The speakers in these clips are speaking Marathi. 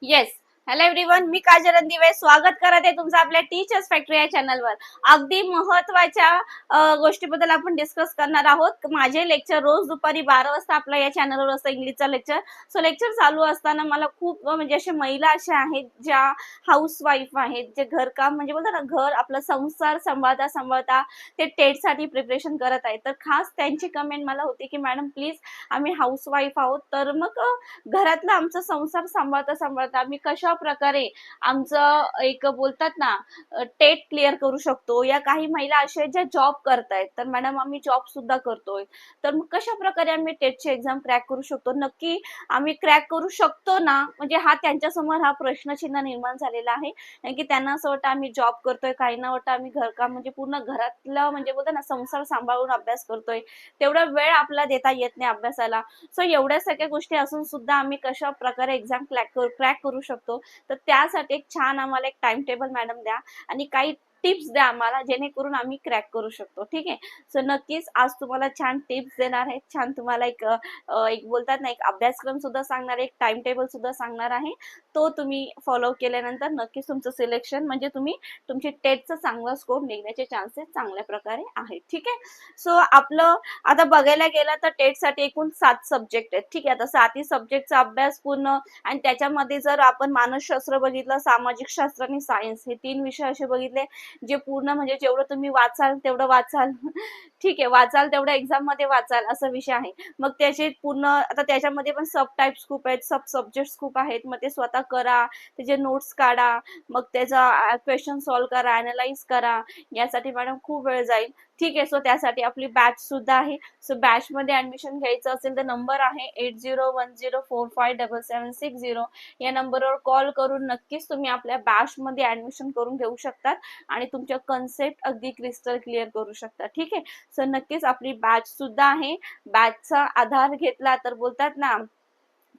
Yes. हॅलो एव्हरीवन मी काजल दिवे. स्वागत करत आहे तुमचं आपल्या टीचर्स फॅक्टरी या चॅनलवर अगदी महत्त्वाच्या गोष्टीबद्दल आपण डिस्कस करणार आहोत. माझे लेक्चर रोज दुपारी बारा वाजता आपल्या या चॅनलवर असतं इंग्लिशचं लेक्चर सो लेक्चर चालू असताना मला खूप म्हणजे अशा महिला अशा आहेत ज्या हाऊस वाईफ आहेत जे घरकाम म्हणजे बोलतात ना घर आपला संसार सांभाळता सांभाळता ते टेटसाठी प्रिपरेशन करत आहेत. तर खास त्यांची कमेंट मला होती की मॅडम प्लीज आम्ही हाऊस वाईफ आहोत. तर मग घरातला आमचा संसार सांभाळता सांभाळता आम्ही कशा प्रकारे आमचं एक बोलतात ना टेट क्लिअर करू शकतो. या काही महिला अशा आहेत ज्या जॉब करतायत. तर मॅडम आम्ही जॉब सुद्धा करतोय. तर मग कशा प्रकारे आम्ही टेटची एक्झाम क्रॅक करू शकतो? नक्की आम्ही क्रॅक करू शकतो ना? म्हणजे हा त्यांच्यासमोर हा प्रश्नचिन्ह निर्माण झालेला आहे. कारण की त्यांना असं वाटतं आम्ही जॉब करतोय. काही ना वाटतं आम्ही घरकाम म्हणजे पूर्ण घरातलं म्हणजे बोलतो ना संसार सांभाळून अभ्यास करतोय. तेवढा वेळ आपला देता येत नाही अभ्यासाला. सो एवढ्या सगळ्या गोष्टी असून सुद्धा आम्ही कशा प्रकारे एक्झाम क्रॅक क्रॅक करू शकतो? तर त्यासाठी एक छान आम्हाला एक टाइम टेबल मॅडम द्या. आणि काही टिप्स द्या आम्हाला जेणेकरून आम्ही क्रॅक करू शकतो. ठीक आहे? सो नक्कीच आज तुम्हाला छान टिप्स देणार आहे छान तुम्हाला एक एक बोलतात ना एक अभ्यासक्रम सुद्धा सांगणार आहे एक टाइम टेबल सुद्धा सांगणार आहे. तो तुम्ही फॉलो केल्यानंतर नक्कीच तुमचं सिलेक्शन म्हणजे तुम्ही तुमचे टेटचा चांगला स्कोर निघण्याचे चान्सेस चांगल्या प्रकारे आहेत. ठीक आहे? सो आपलं आता बघायला गेलं तर टेटसाठी एकूण सात सब्जेक्ट आहेत. ठीक आहे? आता सातही सब्जेक्टचा अभ्यास पूर्ण आणि त्याच्यामध्ये जर आपण मानसशास्त्र बघितलं सामाजिक शास्त्र आणि सायन्स हे तीन विषय असे बघितले जे पूर्ण म्हणजे जेवढं तुम्ही वाचाल तेवढं वाचाल. ठीक आहे वाचाल तेवढं एक्झाममध्ये वाचाल असा विषय आहे. मग त्याचे पूर्ण आता त्याच्यामध्ये पण सब टाईप्स खूप आहेत सब सब्जेक्ट्स खूप आहेत. मग ते स्वतः करा त्याचे नोट्स काढा मग त्याचा क्वेश्चन सॉल्व्ह करा अनालाइज करा. यासाठी मॅडम खूप वेळ जाईल. ठीक आहे सो त्यासाठी आपली बॅच सुद्धा आहे. सो बॅच मध्ये ऍडमिशन घ्यायचं असेल तर नंबर आहे eight zero one zero four five double seven six zero या नंबरवर कॉल करून नक्कीच तुम्ही आपल्या बॅच मध्ये ऍडमिशन करून घेऊ शकतात. आणि तुमच्या कन्सेप्ट अगदी क्रिस्टल क्लिअर करू शकता. ठीक आहे? सो नक्कीच आपली बॅच सुद्धा आहे. बॅचचा आधार घेतला तर बोलतात ना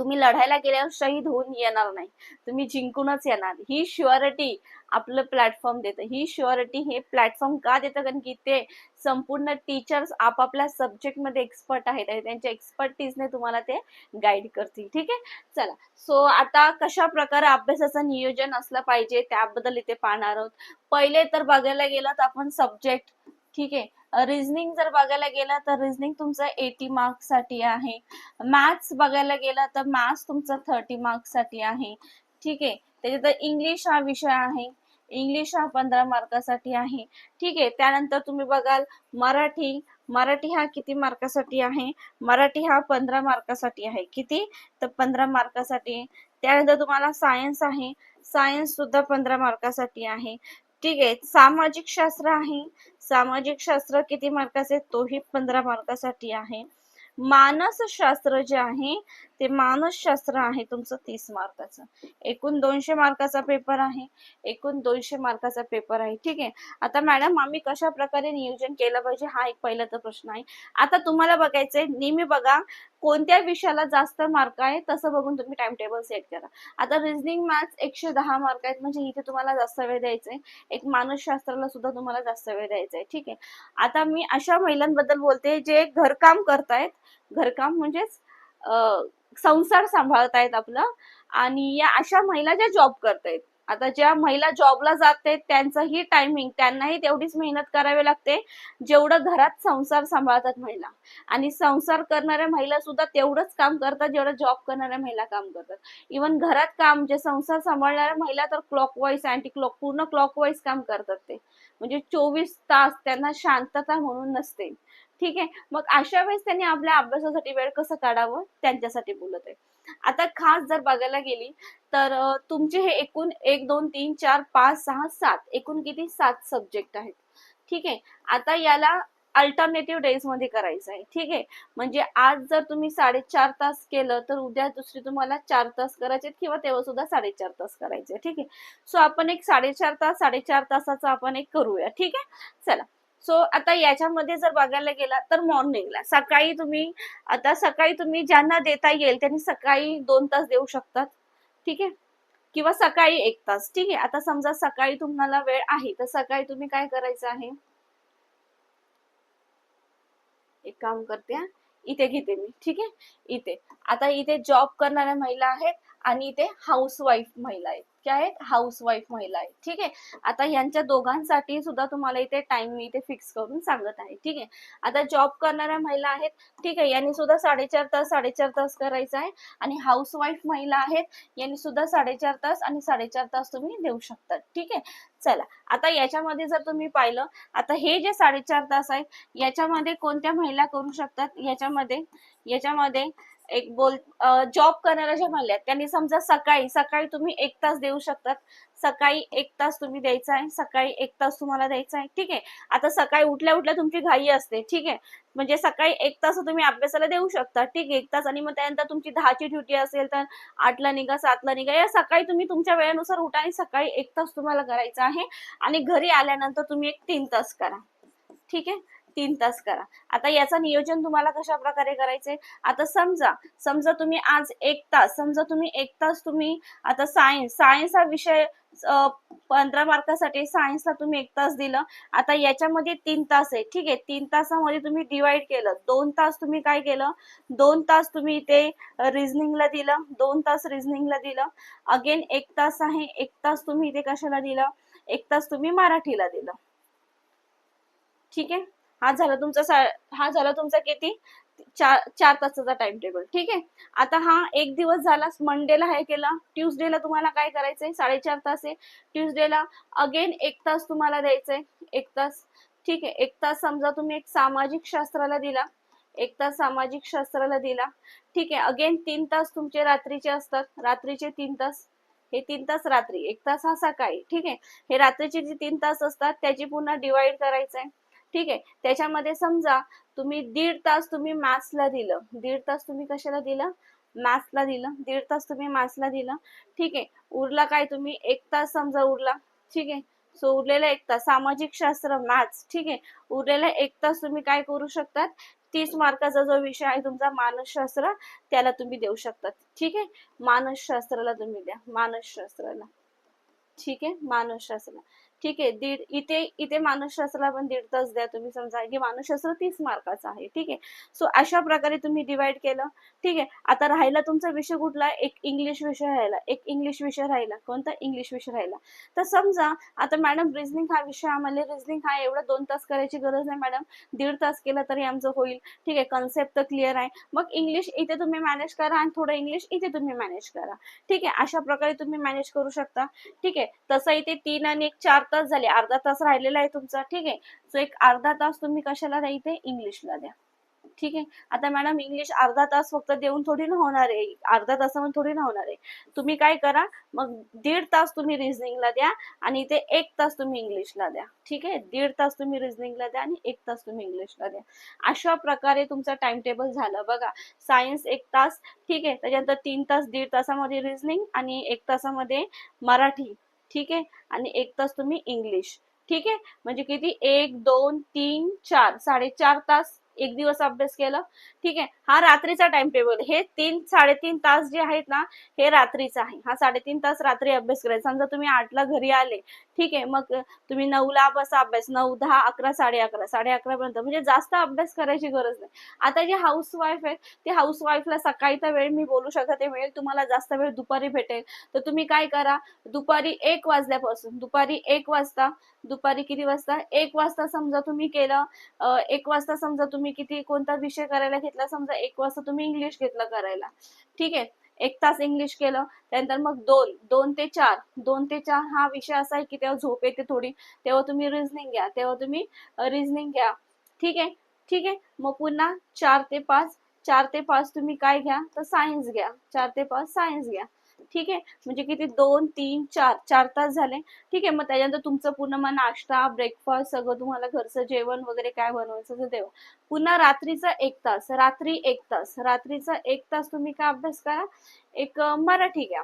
तुम्ही लढायला गेल्यावर शहीद होऊन येणार नाही. तुम्ही जिंकूनच येणार. ही शुअरिटी आपलं प्लॅटफॉर्म देतं. ही शुअरिटी हे प्लॅटफॉर्म का देतं? कारण की ते संपूर्ण टीचर्स आपापल्या सब्जेक्टमध्ये एक्सपर्ट आहेत आणि त्यांच्या एक्सपर्टीजने तुम्हाला ते गाईड करतील. ठीक आहे? चला. सो आता कशा प्रकारे अभ्यासाचं नियोजन असलं पाहिजे त्याबद्दल इथे पाहणार आहोत. पहिले तर बघायला गेलं तर आपण सब्जेक्ट ठीक आहे? रिझनिंग जर बघायला गेलं तर रिझनिंग तुमचं एटी मार्क्ससाठी आहे. मॅथ्स बघायला गेलं तर मॅथ्स तुमचं थर्टी मार्क्ससाठी आहे. ठीक आहे? त्याच्यात इंग्लिश हा विषय आहे. इंग्लिश हा पंधरा मार्कासाठी आहे. ठीक आहे? त्यानंतर तुम्ही बघाल मराठी. मराठी हा किती मार्कासाठी आहे? मराठी हा पंधरा मार्कासाठी आहे. किती? तर पंधरा मार्कासाठी त्यानंतर तुम्हाला सायन्स आहे. सायन्स सुद्धा पंधरा मार्कासाठी आहे. ठीक आहे. सामाजिक शास्त्र आहे. सामाजिक शास्त्र किती मार्काचे तोही पंधरा मार्कासाठी आहे. मानसशास्त्र जे आहे ते मानसशास्त्र आहे तुमचं तीस मार्काचं. एकूण दोनशे मार्काचा पेपर आहे. एकूण दोनशे मार्काचा पेपर आहे. ठीक आहे? आता मॅडम आम्ही कशा प्रकारे नियोजन केलं पाहिजे? हा एक पहिला तर प्रश्न आहे. आता तुम्हाला बघायचंय नेहमी बघा कोणत्या विषयाला जास्त मार्क आहे तसं बघून तुम्ही टाइम टेबल सेट करा. आता रिझनिंग मॅथ्स एकशे दहा मार्क आहेत म्हणजे इथे तुम्हाला जास्त वेळ द्यायचा आहे एक मानसशास्त्राला सुद्धा तुम्हाला जास्त वेळ द्यायचा आहे ठीक आहे? आता मी अशा महिलांबद्दल बोलते जे घरकाम करतायत. घरकाम म्हणजेच संसार सांभाळतायत आपलं. आणि या अशा महिला ज्या जॉब करतायत आता ज्या महिला जॉबला जात आहेत त्यांचंही टायमिंग त्यांनाही तेवढीच मेहनत करावी लागते जेवढं घरात संसार सांभाळतात महिला. आणि संसार करणाऱ्या महिला सुद्धा तेवढंच काम करतात जेवढं जॉब करणाऱ्या महिला काम करतात. इवन घरात काम जे संसार सांभाळणाऱ्या महिला तर क्लॉक वाईज अँटी क्लॉक पूर्ण क्लॉक वाईज काम करतात ते. म्हणजे चोवीस तास त्यांना शांतता म्हणून नसते. ठीक आहे? मग अशा वेळेस त्यांनी आपल्या अभ्यासासाठी वेळ कसं काढावं? त्यांच्यासाठी बोलत आहे. आता खास जर बघायला गेली तर तुमचे हे एकूण एक दोन तीन चार पाच सहा सात एकूण किती? सात सब्जेक्ट आहेत. ठीक आहे? आता याला अल्टरनेटिव्ह डेजमध्ये करायचं आहे. ठीक आहे? म्हणजे आज जर तुम्ही साडेचार तास केलं तर उद्या दुसरी तुम्हाला चार तास करायचे किंवा तेव्हा सुद्धा साडेचार तास करायचे ठीक आहे? सो आपण एक साडेचार तास साडेचार तासाचा आपण एक करूया. ठीक आहे? चला. सो आता याच्यामध्ये जर बघायला गेला तर मॉर्निंगला सकाळी तुम्ही आता सकाळी तुम्ही ज्यांना देता येईल त्यांनी सकाळी दोन तास देऊ शकतात. ठीक आहे? किंवा सकाळी एक तास. ठीक आहे? आता समजा सकाळी तुम्हाला वेळ आहे तर सकाळी तुम्ही काय करायचं आहे? एक काम करते इथे घेते मी. ठीक आहे? इथे. आता इथे जॉब करणाऱ्या महिला आहेत आणि इथे हाऊसवाईफ महिला आहेत. क्या आहेत हाऊसवाईफ महिला आहेत. ठीक आहे? आता यांच्या दोघांसाठी सुद्धा तुम्हाला इथे टाइम मी इथे फिक्स करून सांगत आहे. ठीक आहे? आता जॉब करणाऱ्या महिला आहेत. ठीक आहे? यांनी सुद्धा साडेचार तास साडेचार तास करायचा आहे. आणि हाऊसवाईफ महिला आहेत. यांनी सुद्धा साडेचार तास आणि साडेचार तास तुम्ही देऊ शकता ठीक आहे? चला. आता याच्यामध्ये जर तुम्ही पाहिलं आता हे जे साडेचार तास आहेत याच्यामध्ये कोणत्या महिला करू शकतात? याच्यामध्ये याच्यामध्ये एक बोल जॉब करणाऱ्या ज्या महिला आहेत त्यांनी समजा सकाळी सकाळी तुम्ही एक तास देऊ शकतात. सकाळी एक तास तुम्ही द्यायचा आहे सकाळी एक तास तुम्हाला द्यायचा आहे ठीक आहे. आता सकाळी उठल्या उठल्या तुमची घाई असते ठीक आहे. म्हणजे सकाळी एक तास तुम्ही अभ्यासाला देऊ शकता ठीक आहे एक तास. आणि मग त्यानंतर तुमची दहाची ड्युटी असेल तर आठला निघा सातला निघा या सकाळी तुम्ही तुमच्या वेळेनुसार उठा आणि सकाळी एक तास तुम्हाला करायचा आहे. आणि घरी आल्यानंतर तुम्ही एक तीन तास करा ठीक आहे. तीन तास करा. आता याचं नियोजन तुम्हाला कशा प्रकारे करायचंय? आता समजा समजा तुम्ही आज एक तास समजा तुम्ही एक तास तुम्ही आता सायन्स सायन्स हा विषय पंधरा मार्कासाठी सायन्सला तुम्ही एक तास दिलं. आता याच्यामध्ये तीन तास आहे. ठीक आहे तीन तासामध्ये तुम्ही डिवाइड केलं. दोन तास तुम्ही काय केलं? दोन तास तुम्ही इथे रिझनिंगला दिलं. दोन तास रिझनिंगला दिलं. अगेन एक तास आहे. एक तास तुम्ही इथे कशाला दिलं? एक तास तुम्ही मराठीला दिलं. ठीक आहे? हा झाला तुमचा हा झाला तुमचा किती? चार चार तासाचा टाइम टेबल ठीक आहे? आता हा एक दिवस झाला मंडेला हे केला. ट्युजडेला तुम्हाला काय करायचंय? साडेचार तास आहे. ट्युजडेला अगेन एक तास तुम्हाला द्यायचंय. एक तास. ठीक आहे? एक तास समजा तुम्ही एक सामाजिक शास्त्राला दिला. एक तास सामाजिक शास्त्राला दिला. ठीक आहे? अगेन तीन तास तुमचे रात्रीचे असतात. रात्रीचे तीन तास. हे तीन तास रात्री. एक तास हा सकाळी. ठीक आहे? हे रात्रीचे जे तीन तास असतात त्याची पुन्हा डिवाइड करायचंय. ठीक आहे. त्याच्यामध्ये समजा तुम्ही दीड तास तुम्ही मॅथ्सला दिलं. दीड तास तुम्ही कशाला दिलं? मॅथ्सला दिलं. दीड तास तुम्ही मॅथ्सला दिलं. ठीक आहे. उरला काय तुम्ही? एक तास समजा उरला. ठीक आहे. सो उरलेला एक तास. सामाजिक शास्त्र मॅथ्स ठीक आहे. उरलेला एक तास तुम्ही काय करू शकतात? तीस मार्काचा जो विषय आहे तुमचा मानसशास्त्र त्याला तुम्ही देऊ शकतात. ठीक आहे? मानसशास्त्राला तुम्ही द्या. मानसशास्त्राला. ठीक आहे? मानसशास्त्र ठीक आहे दीड इथे इथे मानसशास्त्राला पण दीड तास द्या तुम्ही समजा की मानसशास्त्र तीस मार्काचं आहे ठीक आहे. सो अशा प्रकारे तुम्ही डिवाइड केलं ठीक आहे. आता राहिला तुमचा विषय कुठला? एक इंग्लिश विषय राहिला एक इंग्लिश विषय राहिला कोणता इंग्लिश विषय राहिला? तर समजा आता मॅडम रिझनिंग हा विषय आम्हाला रिझनिंग हा एवढा दोन तास करायची गरज नाही मॅडम दीड तास केला तरी आमचं होईल ठीक आहे. कन्सेप्ट तर क्लिअर आहे. मग इंग्लिश इथे तुम्ही मॅनेज करा आणि थोडं इंग्लिश इथे तुम्ही मॅनेज करा ठीक आहे. अशा प्रकारे तुम्ही मॅनेज करू शकता ठीक आहे. तसं इथे तीन आणि एक चार तास झाले. अर्धा तास राहिलेला आहे तुमचा. ठीक आहे? सो एक अर्धा तास तुम्ही कशाला द्या इथे? इंग्लिशला द्या. ठीक आहे? आता मॅडम इंग्लिश अर्धा तास फक्त देऊन थोडी ना होणार आहे. अर्धा तासामध्ये थोडी ना होणार आहे. तुम्ही काय करा मग दीड तास तुम्ही रिझनिंगला द्या आणि इथे एक तास तुम्ही इंग्लिशला द्या. ठीक आहे? दीड तास तुम्ही रिझनिंगला द्या आणि एक तास तुम्ही इंग्लिशला द्या. अशा प्रकारे तुमचा टाइम टेबल झालं बघा. सायन्स एक तास. ठीक आहे? त्याच्यानंतर तीन तास दीड तासामध्ये रिझनिंग आणि एक तासामध्ये मराठी. ठीक आहे? आणि एक तास तुम्ही इंग्लिश ठीक आहे? म्हणजे किती? एक दोन तीन चार. साडेचार तास एक दिवस अभ्यास केला. ठीक आहे. हा रात्रीचा टाइम टेबल हे तीन साडेतीन तास जे आहेत ना हे रात्रीचा आहे. हा साडेतीन तास रात्री अभ्यास करायचा. समजा तुम्ही आठला घरी आले ठीक आहे मग तुम्ही नऊला बसा अभ्यास. नऊ दहा अकरा साडे अकरा. साडे अकरा पर्यंत. म्हणजे जास्त अभ्यास करायची गरज नाही. आता जे हाऊस वाईफ आहेत ते हाऊस वाईफला सकाळीचा वेळ मी बोलू शकते मिळेल तुम्हाला जास्त वेळ दुपारी भेटेल. तर तुम्ही काय करा दुपारी एक वाजल्यापासून दुपारी एक वाजता दुपारी किती वाजता? एक वाजता समजा तुम्ही केलं एक वाजता समजा तुम्ही किती कोणता विषय करायला घेतला? समजा एक वाजता तुम्ही इंग्लिश घेतलं करायला. ठीक आहे? एक तास इंग्लिश केलं त्यानंतर मग दोन दोन ते चार दोन ते चार हा विषय असा आहे की तेव्हा झोप येते थोडी. तेव्हा तुम्ही रिझनिंग घ्या तेव्हा तुम्ही रिझनिंग घ्या. ठीक आहे? ठीक आहे? मग पुन्हा चार ते पाच चार ते पाच तुम्ही काय घ्या? तर सायन्स घ्या. चार ते पाच सायन्स घ्या. ठीक आहे? म्हणजे किती दोन तीन चार चार तास झाले. ठीक आहे मग त्याच्यानंतर तुमचं पूर्ण मग नाश्ता ब्रेकफास्ट सगळं तुम्हाला घरचं जेवण वगैरे काय बनवायचं ते तेव्हा पुन्हा रात्रीचा एक तास रात्री एक तास रात्रीचा एक तास तुम्ही काय अभ्यास करा? एक मराठी घ्या.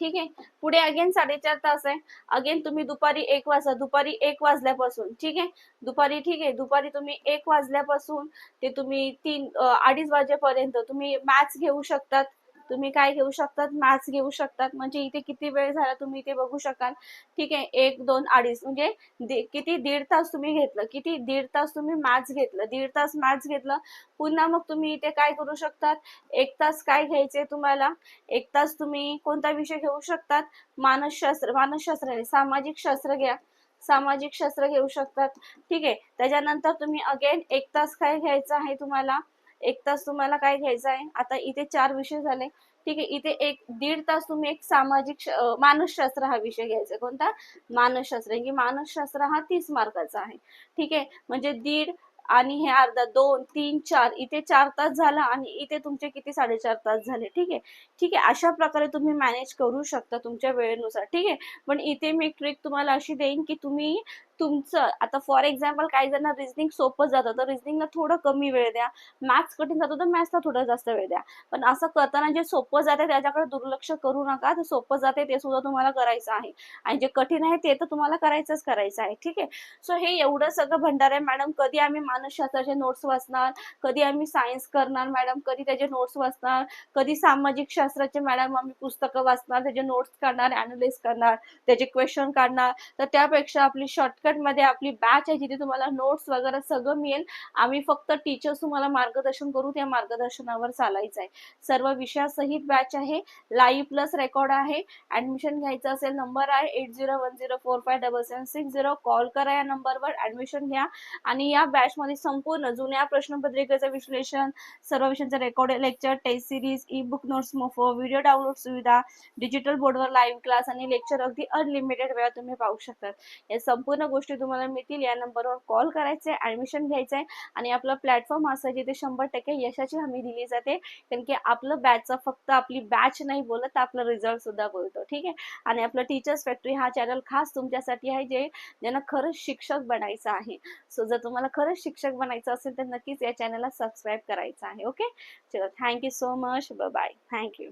ठीक आहे? पुढे अगेन साडेचार तास आहे. अगेन तुम्ही दुपारी एक वाजता दुपारी एक वाजल्यापासून ठीक आहे? दुपारी ठीक आहे दुपारी तुम्ही एक वाजल्यापासून ते तुम्ही तीन अडीच वाजेपर्यंत तुम्ही मॅथ्स घेऊ शकतात. तुम्ही काय घेऊ शकतात मॅथ्स घेऊ शकतात. म्हणजे इथे किती वेळ झाला तुम्ही इथे बघू शकाल. ठीक आहे एक दोन अडीच. म्हणजे दि- किती दीड तास तुम्ही घेतलं किती दीड तास तुम्ही मॅथ्स घेतलं दीड तास मॅथ्स घेतलं पुन्हा मग तुम्ही इथे काय करू शकतात? एक तास काय घ्यायचे तुम्हाला? एक तास तुम्ही कोणता विषय घेऊ शकतात? मानसशास्त्र मानसशास्त्र सामाजिक शास्त्र घ्या. सामाजिक शास्त्र घेऊ शकतात. ठीक आहे त्याच्यानंतर तुम्ही अगेन एक तास काय घ्यायचं आहे तुम्हाला? एक तास तुम्हाला काय घ्यायचं आहे? आता इथे चार विषय झाले. ठीक आहे इथे एक दीड तास तुम्ही एक सामाजिक मानसशास्त्र हा विषय घ्यायचा. कोणता? मानसशास्त्र. की मानसशास्त्र हा तीस मार्काचा आहे. ठीक आहे म्हणजे दीड आणि हे अर्धा दोन तीन चार इथे चार तास झाला आणि इथे तुमचे किती? साडेचार तास झाले. ठीक आहे? ठीक आहे अशा प्रकारे तुम्ही मॅनेज करू शकता तुमच्या वेळेनुसार. ठीक आहे? पण इथे मी ट्रिक तुम्हाला अशी देईन की तुम्ही तुमचं आता फॉर एक्झाम्पल काही जण रिझनिंग सोपं जातं तर रिझनिंगला थोडं कमी वेळ द्या. मॅथ्स कठीण जातो तर मॅथ्सला थोडं जास्त वेळ द्या. पण असं करताना जे सोपं जाते त्याच्याकडे दुर्लक्ष करू नका. तर सोपं जाते ते सुद्धा तुम्हाला करायचं आहे. आणि जे कठीण आहे ते तर तुम्हाला करायचंच करायचं आहे. ठीक आहे? सो हे एवढं सगळं भंडार आहे मॅडम कधी आम्ही मानसशास्त्राचे नोट्स वाचणार? कधी आम्ही सायन्स करणार मॅडम कधी त्याचे नोट्स वाचणार? कधी सामाजिक शास्त्राचे मॅडम आम्ही पुस्तकं वाचणार? त्याचे नोट्स काढणार अनालिस करणार? त्याचे क्वेश्चन काढणार? तर त्यापेक्षा आपली शॉर्ट मध्ये आपली बॅच आहे जिथे तुम्हाला नोट्स वगैरे सगळं मिळेल. आम्ही फक्त टीचर्स तुम्हाला मार्गदर्शन करू त्या मार्गदर्शनावर चालायचं आहे. सर्व विषयासहित बॅच आहे. लाईव्ह प्लस रेकॉर्ड आहे. ऍडमिशन घ्यायचं असेल नंबर आहे eight zero one zero four five double seven six zero call करा या नंबरवर ऍडमिशन घ्या. आणि या बॅच मध्ये संपूर्ण जुन्या प्रश्नपत्रिकेचं विश्लेषण सर्व विषयांचं record lecture test series e book notes मोफो video download सुविधा डिजिटल बोर्डवर लाईव्ह क्लास आणि लेक्चर अगदी अनलिमिटेड वेळा तुम्ही पाहू शकतात. या संपूर्ण गोष्टी तुम्हाला मिळतील. या नंबरवर कॉल करायचे ऍडमिशन आहे आणि आपला प्लॅटफॉर्म असा जिथे शंभर टक्के यशाची हमी दिली जाते. कारण की आपलं बॅचचा फक्त आपली बॅच नाही बोलत तर आपला रिझल्ट सुद्धा बोलतो. ठीक आहे? आणि आपलं टीचर्स फॅक्टरी हा चॅनल खास तुमच्यासाठी आहे जे ज्यांना खरंच शिक्षक बनायचं आहे. सो जर तुम्हाला खरंच शिक्षक बनायचं असेल तर नक्कीच या चॅनलला सबस्क्राईब करायचं आहे. ओके चलो thank you so much bye thank you